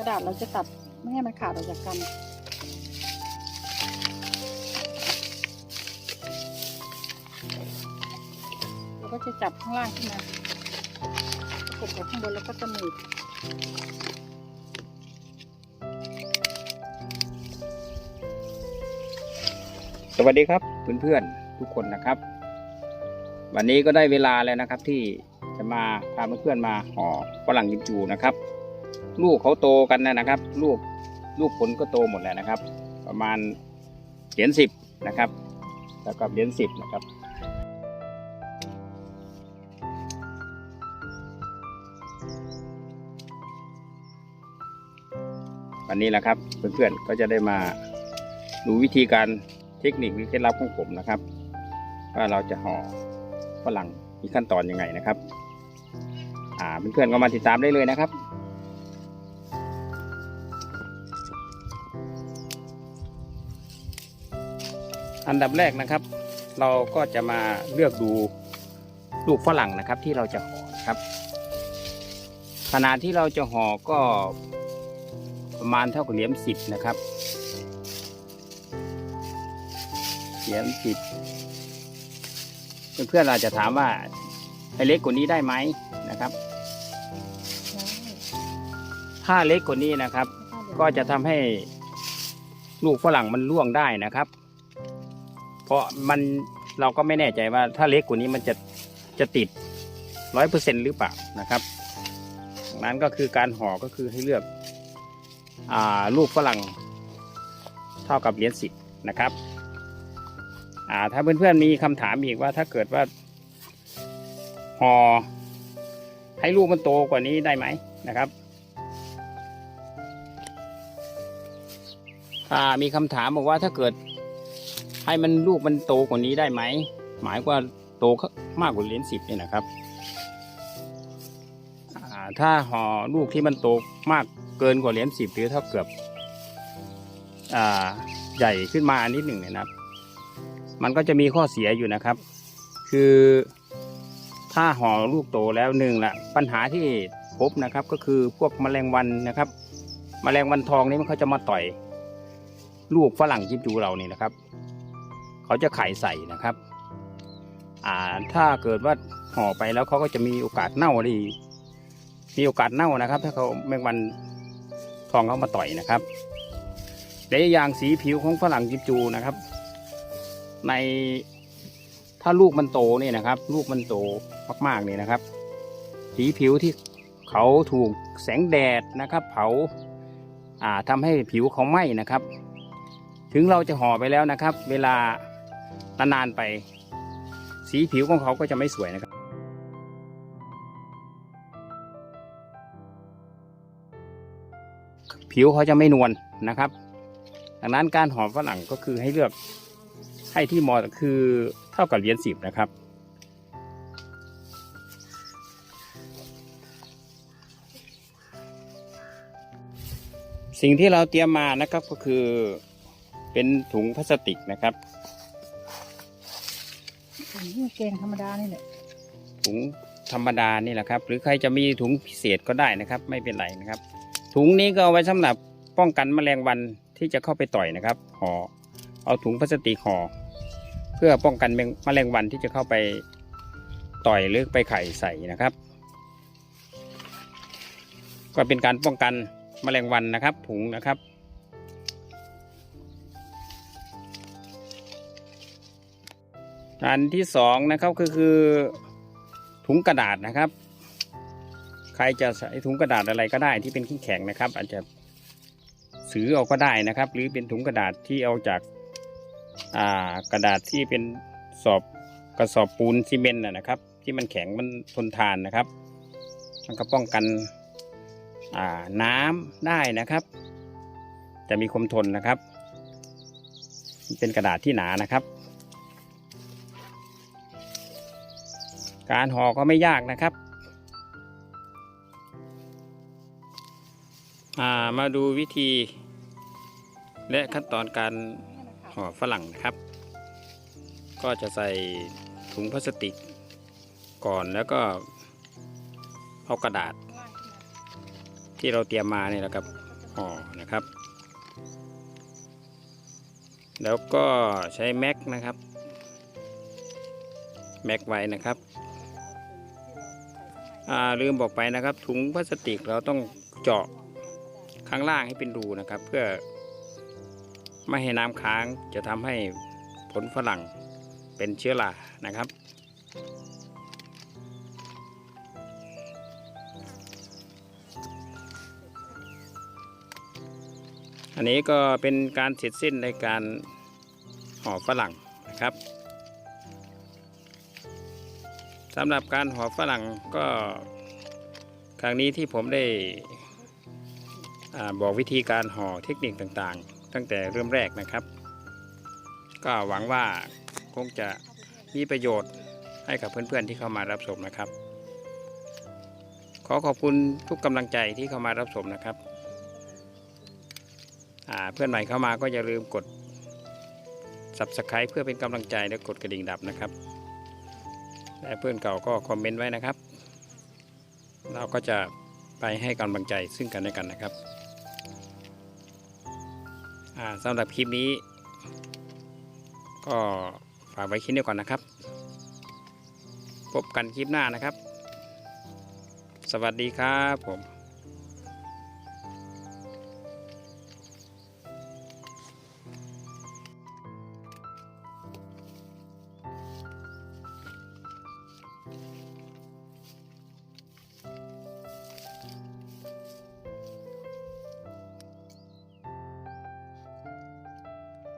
ระดาษเราจะตัดไม่ให้มันขาดออกจากกัน เราก็จะจับข้างล่างขึ้นมาประกบกับข้างบนแล้วก็จะหนีบสวัสดีครับเพื่อนๆทุกคนนะครับ วันนี้ก็ได้เวลาแล้วนะครับที่จะมาพาเพื่อนๆมาห่อฝรั่งกิมจูนะครับ ลูกเขาโตกันแล้วนะครับ ลูกลูกผลก็โตหมดแล้วนะครับ ประมาณเหรียญสิบนะครับแล้วก็เหรียญสิบนะครับวันนี้แหละครับเพื่อนๆก็จะได้มาดูวิธีการเทคนิคหรือเคล็ดลับของผมนะครับ ว่าเราจะห่อฝรั่งมีขั้นตอนยังไงนะครับ อ่าเพื่อนๆก็มาติดตามได้เลยนะครับ อันดับแรกนะครับ เราก็จะมาเลือกดูลูกฝรั่งนะครับ ที่เราจะห่อครับ ขนาดที่เราจะห่อก็ประมาณเท่ากับเหรียญสิบนะครับเหรียญสิบเพื่อนๆอาจจะถามว่าให้เล็กกว่านี้ได้ไหมนะครับ ถ้าเล็กกว่านี้นะครับ ก็จะทำให้ลูกฝรั่งมันร่วงได้นะครับ เพราะมันเราก็ไม่แน่ใจว่าถ้าเล็กกว่านี้มันจะจะติดร้อยเปอร์เซ็นหรือเปล่านะครับนั้นก็คือการห่อก็คือให้เลือกอ่าลูกฝรั่งเท่ากับเหรียญสิบนะครับอ่าถ้าเพื่อนๆมีคำถามอีกว่าถ้าเกิดว่าห่อให้ลูกมันโตกว่านี้ได้ไหมนะครับถ้ามีคำถามบอกว่าถ้าเกิด ให้มันลูกมันโตกว่านี้ได้ไหม หมายว่าโตมากกว่าเหรียญสิบเนี่ยนะครับ ถ้าห่อลูกที่มันโตมากเกินกว่าเหรียญสิบหรือเท่าเกือบอใหญ่ขึ้นมาอันนิดหนึ่งเนี่ยนะครับ มันก็จะมีข้อเสียอยู่นะครับ คือถ้าห่อลูกโตแล้วหนึ่งละปัญหาที่พบนะครับก็คือพวกแมลงวันนะครับแมลงวันทองนี่มันเขาจะมาต่อย ลูกฝรั่งจิ้มจูเรานี่นะครับ เขาจะไข่ใส่นะครับ อ่าถ้าเกิดว่าห่อไปแล้วเขาก็จะมีโอกาสเน่าดีมีโอกาสเน่านะครับ ถ้าเขาแมงวันทองเขามาต่อยนะครับและอย่างสีผิวของฝรั่งจิ้มจูนะครับ ในถ้าลูกมันโตเนี่ยนะครับ ลูกมันโตมากๆเนี่ยนะครับ สีผิวที่เขาถูกแสงแดดนะครับ เผาอ่าทำให้ผิวเขาไหม้นะครับ ถึงเราจะห่อไปแล้วนะครับ เวลา นานๆไป สีผิวของเขาก็จะไม่สวยนะครับผิวเขาจะไม่นวลนะครับ ดังนั้นการห่อฝรั่งก็คือให้เลือกให้ที่เหมอคือเท่ากับเหรียญสิบนะครับ สิ่งที่เราเตรียมมานะครับก็คือเป็นถุงพลาสติกนะครับ นี่เกงธรรมดานี่แหละถุงธรรมดานี่แหละครับ หรือใครจะมีถุงพิเศษก็ได้นะครับ ไม่เป็นไรนะครับ ถุงนี้ก็เอาไว้สำหรับป้องกันแมลงวันที่จะเข้าไปต่อยนะครับห่อเอาถุงพลาสติกห่อเพื่อป้องกันแมลงวันที่จะเข้าไปต่อยหรือไปไข่ใส่นะครับ ก็เป็นการป้องกันแมลงวันนะครับถุงนะครับ อันที่สองนะครับก็คือถุงกระดาษนะครับ ใครจะใส่ถุงกระดาษอะไรก็ได้ที่เป็นขี้แข็งนะครับ อาจจะซื้อเอาก็ได้นะครับ หรือเป็นถุงกระดาษที่เอาจากากระดาษที่เป็นสอบกระสอบปูนซีเมนต์นะครับ ที่มันแข็งมันทนทานนะครับ มันก็ป้องกันน้ำได้นะครับ จะมีความทนนะครับ เป็นกระดาษที่หนานะครับ การห่อก็ไม่ยากนะครับามาดูวิธี และขั้นตอนการห่อฝรั่งนะครับ ก็จะใส่ถุงพลาสติกก่อนแล้วก็เอากระดาษ ที่เราเตรียมมาเนี่ยแหละครับห่อนะครับ แล้วก็ใช้แม็กนะครับ แม็กไว้นะครับ ลืมบอกไปนะครับ ถุงพลาสติกเราต้องเจาะข้างล่างให้เป็นรูนะครับ เพื่อไม่ให้น้ำค้างจะทำให้ผลฝรั่งเป็นเชื้อรานะครับ อันนี้ก็เป็นการเสร็จสิ้นในการห่อฝรั่งนะครับ สำหรับการห่อฝรั่งก็ครั้งนี้ที่ผมได้อาบอกวิธีการห่อเทคนิคต่างๆ ตั้งแต่เริ่มแรกนะครับ ก็หวังว่าคงจะมีประโยชน์ให้กับเพื่อนๆที่เข้ามารับชมนะครับ ขอขอบคุณทุกกำลังใจที่เข้ามารับชมนะครับเพื่อนใหม่เข้ามาก็อย่าลืมกด subscribe เพื่อเป็นกำลังใจและกดกระดิ่งดับนะครับ และเพื่อนเก่าก็คอมเมนต์ไว้นะครับ เราก็จะไปให้กำลังใจซึ่งกันและกันนะครับสำหรับคลิปนี้ ก็ฝากไว้คลิปนี้ก่อนนะครับ พบกันคลิปหน้านะครับ สวัสดีครับผม